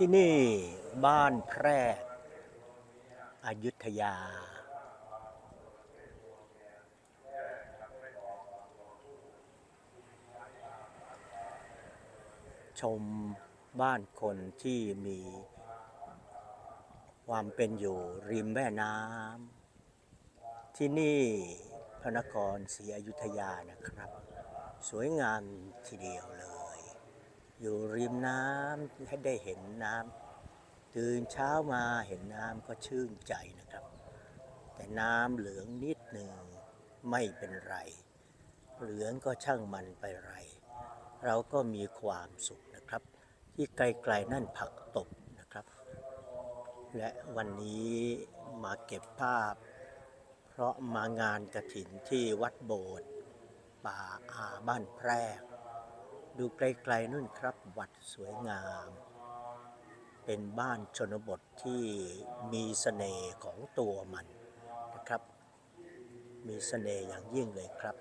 ที่นี่บ้านแพรกอายุธยา ชมบ้านคนที่มีความเป็นอยู่ริมแม่น้ำที่นี่พระนครศรีอยุธยานะครับ สวยงามทีเดียวเลย อยู่ริมน้ำให้ได้เห็นน้ำตื่นเช้ามาเห็นน้ำก็ชื่นใจนะครับ แต่น้ำเหลืองนิดหนึ่งไม่เป็นไร เหลืองก็ช่างมันไปไร เราก็มีความสุขนะครับ ที่ไกลๆนั่นผักตบนะครับ และวันนี้มาเก็บภาพ เพราะมางานกระถินที่วัดโบสถ์ป่าอาบ้านแพรก ดูไกลๆนู่นครับ วัดสวยงาม เป็นบ้านชนบทที่มีเสน่ห์ของตัวมันนะครับ มีเสน่ห์อย่างยิ่งเลยครับ